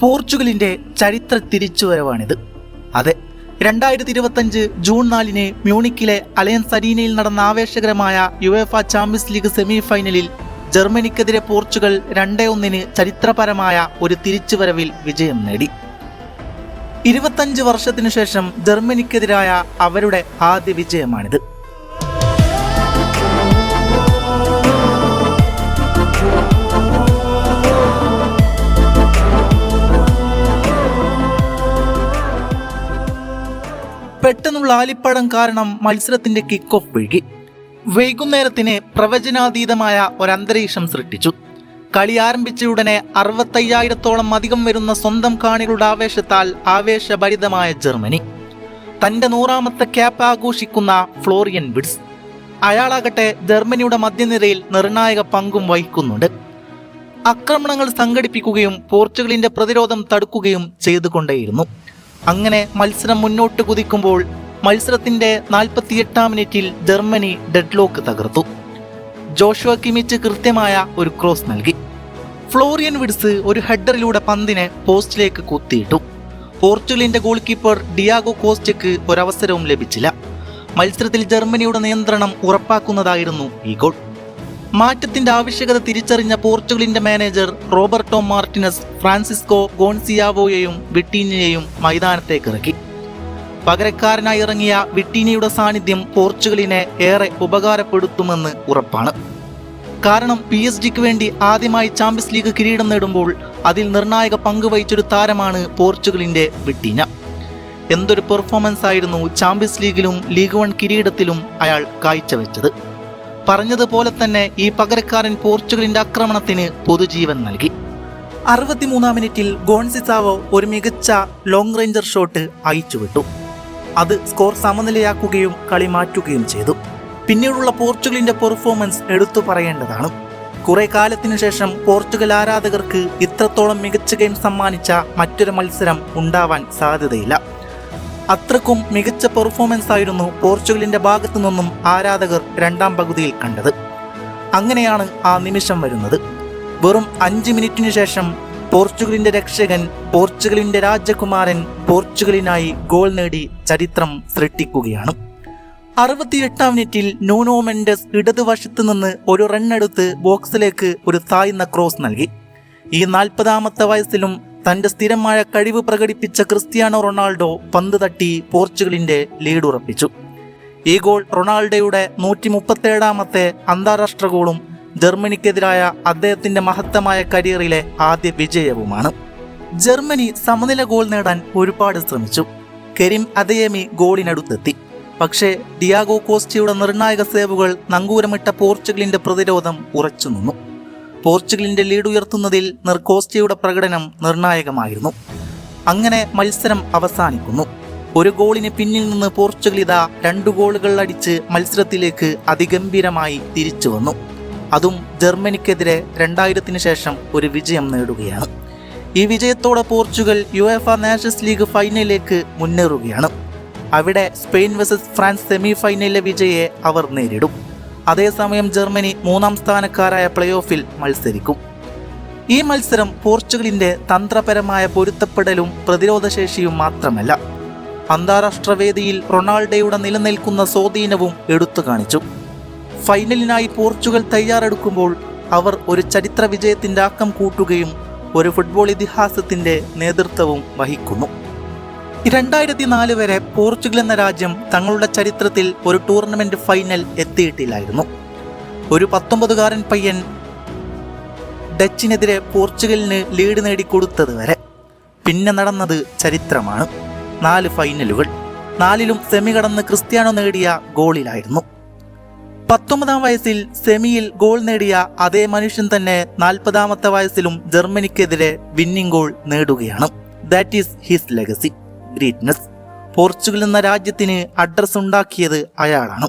പോർച്ചുഗലിന്റെ ചരിത്ര തിരിച്ചുവരവാണിത്. അതെ രണ്ടായിരത്തി ഇരുപത്തഞ്ച് ജൂൺ നാലിന് മ്യൂണിക്കിലെ അലയൻസ് അരീനയിൽ നടന്ന ആവേശകരമായ യുവേഫ ചാമ്പ്യൻസ് ലീഗ് സെമി ഫൈനലിൽ ജർമ്മനിക്കെതിരെ പോർച്ചുഗൽ രണ്ടേ ഒന്നിന് ചരിത്രപരമായ ഒരു തിരിച്ചുവരവിൽ വിജയം നേടി. ഇരുപത്തഞ്ച് വർഷത്തിനു ശേഷം ജർമ്മനിക്കെതിരായ അവരുടെ ആദ്യ വിജയമാണിത്. പെട്ടെന്നുള്ള ആലിപ്പടം കാരണം മത്സരത്തിന്റെ കിക്ക് ഓഫ് വഴുകി വൈകുന്നേരത്തിന് പ്രവചനാതീതമായ ഒരന്തരീക്ഷം സൃഷ്ടിച്ചു. കളി ആരംഭിച്ച ഉടനെ അറുപത്തയ്യായിരത്തോളം അധികം വരുന്ന സ്വന്തം കാണികളുടെ ആവേശത്താൽ ആവേശഭരിതമായ ജർമ്മനി. തന്റെ നൂറാമത്തെ ക്യാപ്പ് ആഘോഷിക്കുന്ന ഫ്ലോറിയൻ വിഡ്സ്. അയാളാകട്ടെ ജർമ്മനിയുടെ മധ്യനിരയിൽ നിർണായക പങ്കും വഹിക്കുന്നുണ്ട്. ആക്രമണങ്ങൾ സംഘടിപ്പിക്കുകയും പോർച്ചുഗലിന്റെ പ്രതിരോധം തടുക്കുകയും ചെയ്തുകൊണ്ടേയിരുന്നു. അങ്ങനെ മത്സരം മുന്നോട്ട് കുതിക്കുമ്പോൾ മത്സരത്തിന്റെ നാൽപ്പത്തിയെട്ടാം മിനിറ്റിൽ ജർമ്മനി ഡെഡ്ലോക്ക് തകർത്തു. ജോഷുവ കിമിച്ച് കൃത്യമായ ഒരു ക്രോസ് നൽകി. ഫ്ലോറിയൻ വിഡ്സ് ഒരു ഹെഡറിലൂടെ പന്തിനെ പോസ്റ്റിലേക്ക് കുത്തിയിട്ടു. പോർച്ചുഗലിന്റെ ഗോൾ കീപ്പർ ഡിയാഗോ കോസ്റ്റയ്ക്ക് ഒരവസരവും ലഭിച്ചില്ല. മത്സരത്തിൽ ജർമ്മനിയുടെ നിയന്ത്രണം ഉറപ്പാക്കുന്നതായിരുന്നു ഈ ഗോൾ. മാറ്റത്തിന്റെ ആവശ്യകത തിരിച്ചറിഞ്ഞ പോർച്ചുഗലിന്റെ മാനേജർ റോബർട്ടോ മാർട്ടിനസ് ഫ്രാൻസിസ്കോ ഗോൺസിയാവോയെയും വിട്ടീനിയെയും മൈതാനത്തേക്ക് ഇറക്കി. പകരക്കാരനായി ഇറങ്ങിയ വിട്ടീനിയുടെ സാന്നിധ്യം പോർച്ചുഗലിനെ ഏറെ ഉപകാരപ്പെടുത്തുമെന്ന് ഉറപ്പാണ്. കാരണം പി എസ് ജിക്ക് വേണ്ടി ആദ്യമായി ചാമ്പ്യൻസ് ലീഗ് കിരീടം നേടുമ്പോൾ അതിൽ നിർണായക പങ്ക് വഹിച്ചൊരു താരമാണ് പോർച്ചുഗലിന്റെ വിട്ടീന. എന്തൊരു പെർഫോമൻസ് ആയിരുന്നു ചാമ്പ്യൻസ് ലീഗിലും ലീഗ് വൺ കിരീടത്തിലും അയാൾ കാഴ്ചവെച്ചത്. പറഞ്ഞതുപോലെ തന്നെ ഈ പകരക്കാരൻ പോർച്ചുഗലിന്റെ ആക്രമണത്തിന് പൊതുജീവൻ നൽകി. അറുപത്തിമൂന്നാം മിനിറ്റിൽ ഗോൺസിസാവോ ഒരു മികച്ച ലോങ് റേഞ്ചർ ഷോട്ട് അയച്ചുവിട്ടു അത് സ്കോർ സമനിലയാക്കുകയും കളി മാറ്റുകയും ചെയ്തു. പിന്നീടുള്ള പോർച്ചുഗലിന്റെ പെർഫോമൻസ് എടുത്തു പറയേണ്ടതാണ്. കുറെ കാലത്തിനു ശേഷം പോർച്ചുഗൽ ആരാധകർക്ക് ഇത്രത്തോളം മികച്ച ഗെയിം സമ്മാനിച്ച മറ്റൊരു മത്സരം ഉണ്ടാവാൻ സാധ്യതയില്ല. അത്രക്കും മികച്ച പെർഫോമൻസ് ആയിരുന്നു പോർച്ചുഗലിന്റെ ഭാഗത്തു നിന്നും ആരാധകർ രണ്ടാം പകുതിയിൽ കണ്ടത്. അങ്ങനെയാണ് ആ നിമിഷം വരുന്നത്. വെറും അഞ്ച് മിനിറ്റിനു ശേഷം പോർച്ചുഗലിന്റെ രക്ഷകൻ പോർച്ചുഗലിന്റെ രാജകുമാരൻ പോർച്ചുഗലിനായി ഗോൾ നേടി ചരിത്രം സൃഷ്ടിക്കുകയാണ്. അറുപത്തിയെട്ടാം മിനിറ്റിൽ നൂനോ മെൻഡസ് ഇടതുവശത്ത് നിന്ന് ഒരു റണ്ണെടുത്ത് ബോക്സിലേക്ക് ഒരു താഴ്ന്ന ക്രോസ് നൽകി. ഈ നാൽപ്പതാമത്തെ വയസ്സിലും തന്റെ സ്ഥിരമായ കഴിവ് പ്രകടിപ്പിച്ച ക്രിസ്ത്യാനോ റൊണാൾഡോ പന്ത് തട്ടി പോർച്ചുഗലിന്റെ ലീഡ് ഉറപ്പിച്ചു. ഈ ഗോൾ റൊണാൾഡോയുടെ നൂറ്റി മുപ്പത്തേഴാമത്തെ അന്താരാഷ്ട്ര ഗോളും ജർമ്മനിക്കെതിരായ അദ്ദേഹത്തിന്റെ മഹത്തമായ കരിയറിലെ ആദ്യ വിജയവുമാണ്. ജർമ്മനി സമനില ഗോൾ നേടാൻ ഒരുപാട് ശ്രമിച്ചു. കെരിം അദയമി ഗോളിനടുത്തെത്തി. പക്ഷേ ഡിയാഗോ കോസ്റ്റിയുടെ നിർണായക സേവുകൾ നങ്കൂരമിട്ട പോർച്ചുഗലിന്റെ പ്രതിരോധം ഉറച്ചുനിന്നു. പോർച്ചുഗലിന്റെ ലീഡ് ഉയർത്തുന്നതിൽ നിർക്കോസ്റ്റയുടെ പ്രകടനം നിർണായകമായിരുന്നു. അങ്ങനെ മത്സരം അവസാനിക്കുന്നു. ഒരു ഗോളിന് പിന്നിൽ നിന്ന് പോർച്ചുഗൽ ഇതാ രണ്ടു ഗോളുകൾ അടിച്ച് മത്സരത്തിലേക്ക് അതിഗംഭീരമായി തിരിച്ചു വന്നു. അതും ജർമ്മനിക്കെതിരെ രണ്ടായിരത്തിന് ശേഷം ഒരു വിജയം നേടുകയാണ്. ഈ വിജയത്തോടെ Portugal U F nations league ഫൈനലിലേക്ക് മുന്നേറുകയാണ്. അവിടെ സ്പെയിൻ വേഴ്സസ് ഫ്രാൻസ് സെമി ഫൈനലിലെ വിജയെ അവർ നേരിടും. അതേസമയം ജർമ്മനി മൂന്നാം സ്ഥാനക്കാരായ പ്ലേ ഓഫിൽ മത്സരിക്കും. ഈ മത്സരം പോർച്ചുഗലിന്റെ തന്ത്രപരമായ പൊരുത്തപ്പെടലും പ്രതിരോധശേഷിയും മാത്രമല്ല അന്താരാഷ്ട്ര വേദിയിൽ റൊണാൾഡോയുടെ നിലനിൽക്കുന്ന സ്വാധീനവും എടുത്തു കാണിച്ചു. ഫൈനലിനായി പോർച്ചുഗൽ തയ്യാറെടുക്കുമ്പോൾ അവർ ഒരു ചരിത്ര വിജയത്തിന്റെ ആക്കം കൂട്ടുകയും ഒരു ഫുട്ബോൾ ഇതിഹാസത്തിന്റെ നേതൃത്വവും വഹിക്കുന്നു. രണ്ടായിരത്തി നാല് വരെ പോർച്ചുഗൽ എന്ന രാജ്യം തങ്ങളുടെ ചരിത്രത്തിൽ ഒരു ടൂർണമെന്റ് ഫൈനൽ എത്തിയിട്ടില്ലായിരുന്നു. ഒരു പത്തൊമ്പതുകാരൻ പയ്യൻ ഡച്ചിനെതിരെ പോർച്ചുഗലിന് ലീഡ് നേടിക്കൊടുത്തത് വരെ. പിന്നെ നടന്നത് ചരിത്രമാണ്. നാല് ഫൈനലുകൾ. നാലിലും സെമി കടന്ന് ക്രിസ്ത്യാനോ നേടിയ ഗോളിലായിരുന്നു. പത്തൊമ്പതാം വയസ്സിൽ സെമിയിൽ ഗോൾ നേടിയ അതേ മനുഷ്യൻ തന്നെ നാൽപ്പതാമത്തെ വയസ്സിലും ജർമ്മനിക്കെതിരെ വിന്നിംഗ് ഗോൾ നേടുകയാണ്. That is his legacy greatness Portugal എന്ന രാജ്യത്തിന് അഡ്രസ് ഉണ്ടാക്കിയത് അയാളാണ്.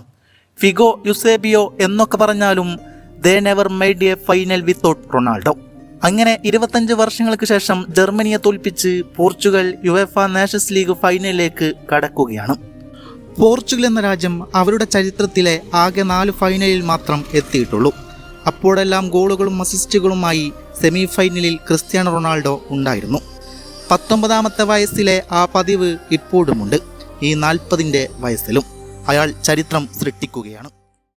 ഫിഗോ യുസേബിയോ എന്നൊക്കെ പറഞ്ഞാലും they never made a final without Ronaldo. അങ്ങനെ ഇരുപത്തഞ്ച് വർഷങ്ങൾക്ക് ശേഷം ജർമ്മനിയെ തോൽപ്പിച്ച് Portugal U F Nations League ഫൈനലിലേക്ക് കടക്കുകയാണ്. പോർച്ചുഗൽ എന്ന രാജ്യം അവരുടെ ചരിത്രത്തിലെ ആകെ നാല് ഫൈനലിൽ മാത്രം എത്തിയിട്ടുള്ളൂ. അപ്പോഴെല്ലാം ഗോളുകളും അസിസ്റ്റുകളുമായി സെമി ഫൈനലിൽ ക്രിസ്ത്യാനോ റൊണാൾഡോ ഉണ്ടായിരുന്നു. പത്തൊമ്പതാമത്തെ വയസ്സിലെ ആ പതിവ് ഇപ്പോഴുമുണ്ട്. ഈ നാൽപ്പതിന്റെ വയസ്സിലും അയാൾ ചരിത്രം സൃഷ്ടിക്കുകയാണ്.